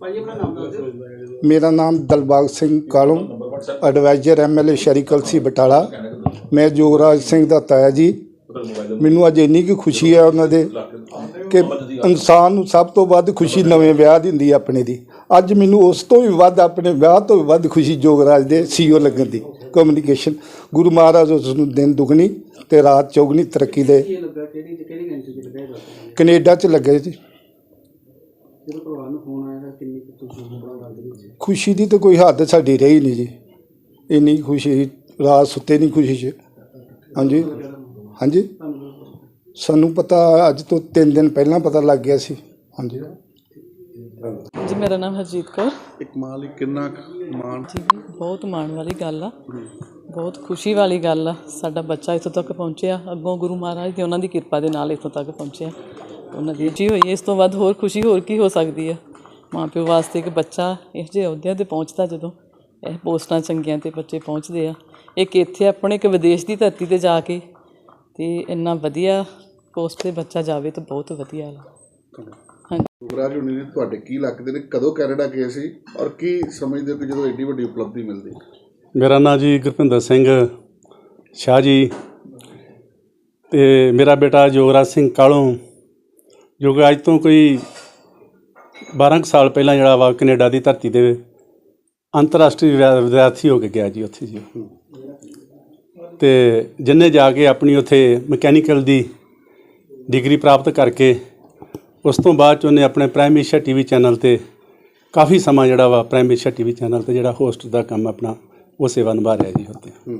ਭਾਈ ਆਪਣਾ ਨਾਮ ਦੱਸ ਦਿਓ। ਮੇਰਾ ਨਾਮ ਦਲਬਾਗ ਸਿੰਘ ਕਾਲੋਂ ਐਡਵਾਈਜ਼ਰ ਐਮਐਲਏ ਸ਼ਰੀ ਕਲਸੀ ਬਟਾਲਾ। ਮੈਂ ਜੋਗਰਾਜ ਸਿੰਘ ਦਾ ਤਾਇਆ ਜੀ। ਮੈਨੂੰ ਅੱਜ ਇੰਨੀ ਕੀ ਖੁਸ਼ੀ ਹੈ ਉਹਨਾਂ ਦੇ ਕਿ ਇਨਸਾਨ ਨੂੰ ਸਭ ਤੋਂ ਵੱਧ ਖੁਸ਼ੀ ਨਵੇਂ ਵਿਆਹ ਦੀ ਹੁੰਦੀ ਹੈ ਆਪਣੇ ਦੀ। ਅੱਜ ਮੈਨੂੰ ਉਸ ਤੋਂ ਵੀ ਵੱਧ ਆਪਣੇ ਵਿਆਹ ਤੋਂ ਵੀ ਵੱਧ ਖੁਸ਼ੀ ਜੋਗਰਾਜ ਦੇ ਸੀਓ ਲੱਗਣ ਦੀ। ਕਮਿਊਨੀਕੇਸ਼ਨ ਗੁਰੂ ਮਹਾਰਾਜ ਉਸ ਨੂੰ ਦਿਨ ਦੁਗਣੀ ਤੇ ਰਾਤ ਚੌਗਣੀ ਤਰੱਕੀ ਦੇ। ਕੈਨੇਡਾ 'ਚ ਲੱਗੇ ਜੀ। ਫੋਨ ਆਇਆ ਤਾਂ ਕਿੰਨੀ ਕੁ ਤੁਸੀਂ ਬੜਾ ਲੱਗ ਰਹੀ ਸੀ ਖੁਸ਼ੀ ਦੀ ਤਾਂ ਕੋਈ ਹੱਦ ਸਾਡੀ ਰਹੀ ਨਹੀਂ ਜੀ। ਇੰਨੀ ਖੁਸ਼ੀ ਰਾਤ ਸੁੱਤੇ ਨਹੀਂ ਖੁਸ਼ੀ 'ਚ। ਹਾਂਜੀ। ਹਾਂਜੀ। ਸਾਨੂੰ ਪਤਾ ਅੱਜ ਤੋਂ 3 ਦਿਨ ਪਹਿਲਾਂ ਪਤਾ ਲੱਗ ਗਿਆ ਸੀ। ਹਾਂਜੀ। ਜੀ ਮੇਰਾ ਨਾਮ ਹਰਜੀਤ ਕੌਰ। ਇੱਕ ਮਾਂ ਲਈ ਕਿੰਨਾ ਕੁ ਮਾਣ? ਜੀ ਬਹੁਤ ਮਾਣ ਵਾਲੀ ਗੱਲ ਆ। ਬਹੁਤ ਖੁਸ਼ੀ ਵਾਲੀ ਗੱਲ ਆ। ਸਾਡਾ ਬੱਚਾ ਇੱਥੋਂ ਤੱਕ ਪਹੁੰਚਿਆ। ਅੱਗੋਂ ਗੁਰੂ ਮਹਾਰਾਜ ਦੀ ਉਹਨਾਂ ਦੀ ਕਿਰਪਾ ਦੇ ਨਾਲ ਇੱਥੋਂ ਤੱਕ ਪਹੁੰਚਿਆ। ਉਹਨਾਂ ਦੀ ਜੀ ਹੋਈ। ਇਸ ਤੋਂ ਵੱਧ ਹੋਰ ਖੁਸ਼ੀ ਹੋਰ ਕੀ ਹੋ ਸਕਦੀ ਹੈ ਮਾਂ ਪਿਓ ਵਾਸਤੇ ਇੱਕ ਬੱਚਾ ਇਹੋ ਜਿਹੇ ਅਹੁਦਿਆਂ ਤੇ ਪਹੁੰਚਦਾ ਜਦੋਂ। ਇਹ ਪੋਸਟਾਂ ਚੰਗੀਆਂ ਤੇ ਬੱਚੇ ਪਹੁੰਚਦੇ ਆ। ਇੱਕ ਇੱਥੇ ਆਪਣੇ ਇੱਕ ਵਿਦੇਸ਼ ਦੀ ਧਰਤੀ ਤੇ ਜਾ ਕੇ ਤੇ ਇੰਨਾ ਵਧੀਆ ਪੋਸਟ ਤੇ ਬੱਚਾ ਜਾਵੇ ਤਾਂ ਬਹੁਤ ਵਧੀਆ ਲਾ ਹਾਂਜੀ। ਯੁਵਰਾਜ ਹੁਣੀ ਨੇ ਤੁਹਾਡੇ ਕੀ ਲੱਗਦੇ ਨੇ? ਕਦੋਂ ਕੈਨੇਡਾ ਗਏ ਸੀ? ਔਰ ਕੀ ਸਮਝਦੇ ਹੋ ਕਿ ਜਦੋਂ ਐਡੀ ਵੱਡੀ ਉਪਲਬਧੀ ਮਿਲਦੀ? ਮੇਰਾ ਨਾਂ ਜੀ ਗੁਰਪਿੰਦਰ ਸਿੰਘ ਸ਼ਾਹ ਜੀ ਤੇ ਮੇਰਾ ਬੇਟਾ ਜੋਗਰਾਜ ਸਿੰਘ ਕਾਲੋਂ ਜੋ ਕਿ ਅੱਜ ਤੋਂ ਕੋਈ 12 ਕੁ ਸਾਲ ਪਹਿਲਾਂ ਜਿਹੜਾ ਵਾ ਕੈਨੇਡਾ ਦੀ ਧਰਤੀ ਤੇ ਅੰਤਰਰਾਸ਼ਟਰੀ ਵਿਦਿਆ- ਵਿਦਿਆਰਥੀ ਹੋ ਕੇ ਗਿਆ ਜੀ ਉੱਥੇ ਜੀ। ਤੇ ਜਿੰਨੇ ਜਾ ਕੇ ਆਪਣੀ ਉੱਥੇ ਮਕੈਨੀਕਲ ਦੀ ਡਿਗਰੀ ਪ੍ਰਾਪਤ ਕਰਕੇ ਉਸ ਤੋਂ ਬਾਅਦ ਚ ਉਹਨੇ ਆਪਣੇ ਪ੍ਰਾਈਮ ਏਸ਼ੀਆ ਟੀਵੀ ਚੈਨਲ ਤੇ ਕਾਫੀ ਸਮਾਂ ਜਿਹੜਾ ਵਾ ਪ੍ਰਾਈਮ ਏਸ਼ੀਆ ਟੀਵੀ ਚੈਨਲ ਤੇ ਜਿਹੜਾ ਹੋਸਟ ਦਾ ਕੰਮ ਆਪਣਾ ਉਹ ਸੇਵਾ ਨਿਭਾ ਰਿਹਾ ਜੀ ਉੱਥੇ।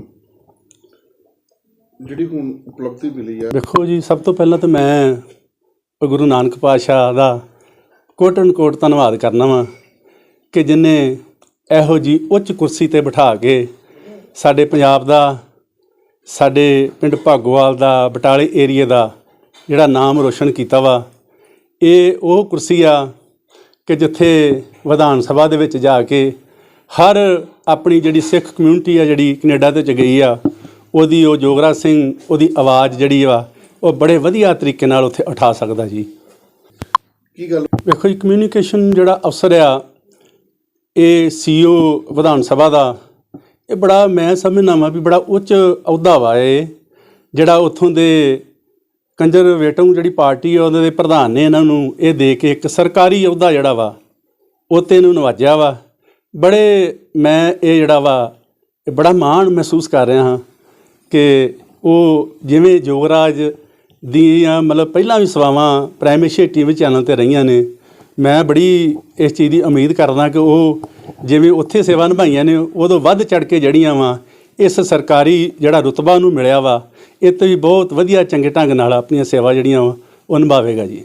ਜਿਹੜੀ ਹੁਣ ਉਪਲਬਧੀ ਮਿਲੀ ਆ। ਵੇਖੋ ਜੀ ਸਭ ਤੋਂ ਪਹਿਲਾਂ ਤਾਂ ਮੈਂ ਗੁਰੂ ਨਾਨਕ ਪਾਤਸ਼ਾਹ ਦਾ ਕੋਟ ਕੋਟਨ ਕੋਟ ਧੰਨਵਾਦ ਕਰਨਾ ਵਾ ਕਿ ਜਿਨੇ ਇਹੋ ਜੀ ਉੱਚ ਕੁਰਸੀ ਤੇ ਬਿਠਾ ਕੇ ਸਾਡੇ ਪੰਜਾਬ ਦਾ, ਸਾਡੇ ਪਿੰਡ ਭਾਗੋਵਾਲ ਦਾ, ਬਟਾਲੇ ਏਰੀਏ ਦਾ ਜਿਹੜਾ ਨਾਮ ਰੋਸ਼ਨ ਕੀਤਾ ਵਾ, ਇਹ ਉਹ ਕੁਰਸੀ ਆ ਕਿ ਜਿੱਥੇ ਵਿਧਾਨ ਸਭਾ ਦੇ ਵਿੱਚ ਜਾ ਕੇ ਹਰ ਆਪਣੀ ਜਿਹੜੀ ਸਿੱਖ ਕਮਿਊਨਿਟੀ ਆ, ਜਿਹੜੀ ਕੈਨੇਡਾ ਦੇ ਚ ਗਈ ਆ, ਉਹਦੀ ਉਹ ਜੋਗਰਾ ਸਿੰਘ, ਉਹਦੀ ਆਵਾਜ਼ ਜਿਹੜੀ ਵਾ, ਉਹ ਬੜੇ ਵਧੀਆ ਤਰੀਕੇ ਨਾਲ ਉੱਥੇ ਉਠਾ ਸਕਦਾ ਜੀ। ਕੀ ਗੱਲ? ਵੇਖੋ ਜੀ ਕਮਿਊਨੀਕੇਸ਼ਨ ਜਿਹੜਾ ਅਫਸਰ ਆ, ਇਹ ਸੀਓ ਵਿਧਾਨ ਸਭਾ ਦਾ, ਇਹ ਬੜਾ ਮੈਂ ਸਮਝਣਾ ਵਾ ਵੀ ਬੜਾ ਉੱਚ ਅਹੁਦਾ ਵਾ ਇਹ, ਜਿਹੜਾ ਉੱਥੋਂ ਦੇ ਕੰਜ਼ਰਵੇਟਿਵ ਜਿਹੜੀ ਪਾਰਟੀ ਆ ਉਹਦੇ ਪ੍ਰਧਾਨ ਨੇ ਇਹਨਾਂ ਨੂੰ ਇਹ ਦੇ ਕੇ ਇੱਕ ਸਰਕਾਰੀ ਅਹੁਦਾ ਜਿਹੜਾ ਵਾ, ਉਹ ਤੇ ਇਹਨੂੰ ਨਵਾਜਿਆ ਵਾ। ਬੜੇ ਮੈਂ ਇਹ ਜਿਹੜਾ ਵਾ, ਇਹ ਬੜਾ ਮਾਣ ਮਹਿਸੂਸ ਕਰ ਰਿਹਾ ਹਾਂ ਕਿ ਉਹ ਜਿਵੇਂ ਜੋਗਰਾਜ ਦੀਆਂ ਮਤਲਬ ਪਹਿਲਾਂ ਵੀ ਸੇਵਾਵਾਂ ਪ੍ਰਾਈਮੇਸ਼ੀ ਟੀਵੀ ਚੈਨਲ ਤੇ ਰਹੀਆਂ ਨੇ। ਮੈਂ ਬੜੀ ਇਸ ਚੀਜ਼ ਦੀ ਉਮੀਦ ਕਰਦਾ ਕਿ ਉਹ ਜਿਵੇਂ ਉੱਥੇ ਸੇਵਾ ਨਿਭਾਈਆਂ ਨੇ, ਉਦੋਂ ਵੱਧ ਚੜ ਕੇ ਜੜੀਆਂ ਵਾ। ਇਸ ਸਰਕਾਰੀ ਜਿਹੜਾ ਰੁਤਬਾ ਉਹਨੂੰ ਮਿਲਿਆ ਵਾ ਇਹ ਤੋਂ ਵੀ ਬਹੁਤ ਵਧੀਆ ਚੰਗੇ ਢੰਗ ਨਾਲ ਆਪਣੀਆਂ ਸੇਵਾ ਜਿਹੜੀਆਂ ਵਾ, ਉਹ ਨਿਭਾਵੇਗਾ ਜੀ।